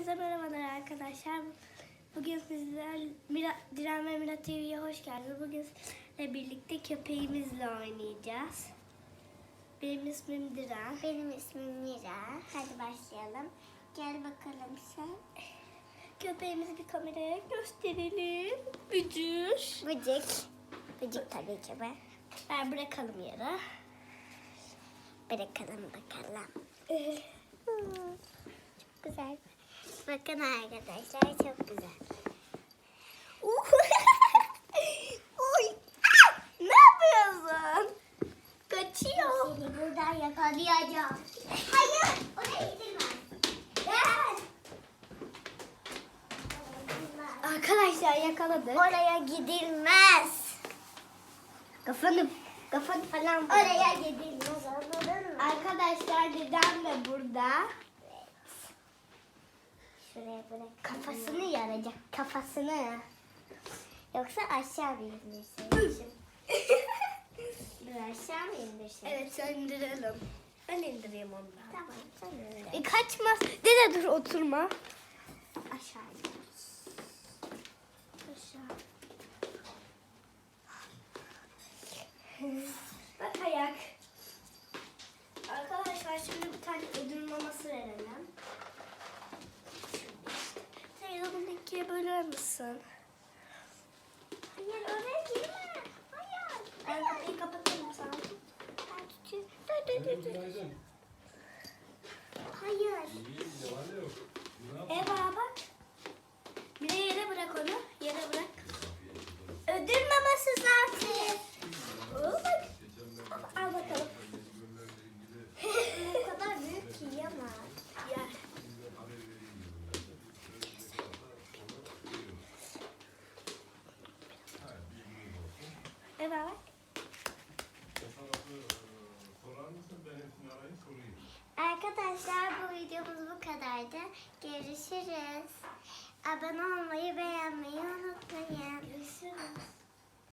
Hepinize merhabalar arkadaşlar. Bugün sizler Mira, Diren ve Mira TV'ye hoş geldiniz. Bugün sizlerle birlikte köpeğimizle oynayacağız. Benim ismim Diren. Benim ismim Mira. Hadi başlayalım. Gel bakalım sen. Köpeğimizi bir kameraya gösterelim. Bücür. Bıcık. Bıcık tabii ki ben. Ver bırakalım yere. Bırakalım bakalım. Hmm, Çok güzel. Bakın arkadaşlar çok güzel. Uy. Ah! Ne yapıyorsun? Kaçıyor. Seni buradan yakalayacağım. Hayır. Oraya gidilmez. Gel. Arkadaşlar yakaladık. Oraya gidilmez. Kafanı, kafanı falan. Oraya gidilmez anladın mı? Arkadaşlar dedem de burada. Şuraya bırak. Kafasını yaracak. Kafasını. Yoksa aşağı mı indirsin? Dur aşağı mı indirsin? evet sen indirelim. Ben indireyim onu. Tamam sen indir. E kaçmaz. Dede dur oturma. Aşağı indiriyoruz. Aşağı. Bak ayak. Arkadaşlar şimdi bir tane ödül maması verelim. Teyze bunu ikiye misin? Hayır oraya girme. Hayır. Ben kapıyı kapatayım sana. Ben tutayım. Dur dur dur. dur. Hayır. İyiyim, ne var ne yok? Ne yap- Eva bak. Bir de yere bırak onu. Yere bırak. Ödül maması zaten. Oo, bak. Al bakalım. Bu kadar büyük ki yiyemez. Yer. Eva bak. Hesabı, e, Sorar mısın? Ben hepsini sorayım. Arkadaşlar bu videomuz bu kadardı. Görüşürüz. Abone olmayı, beğenmeyi.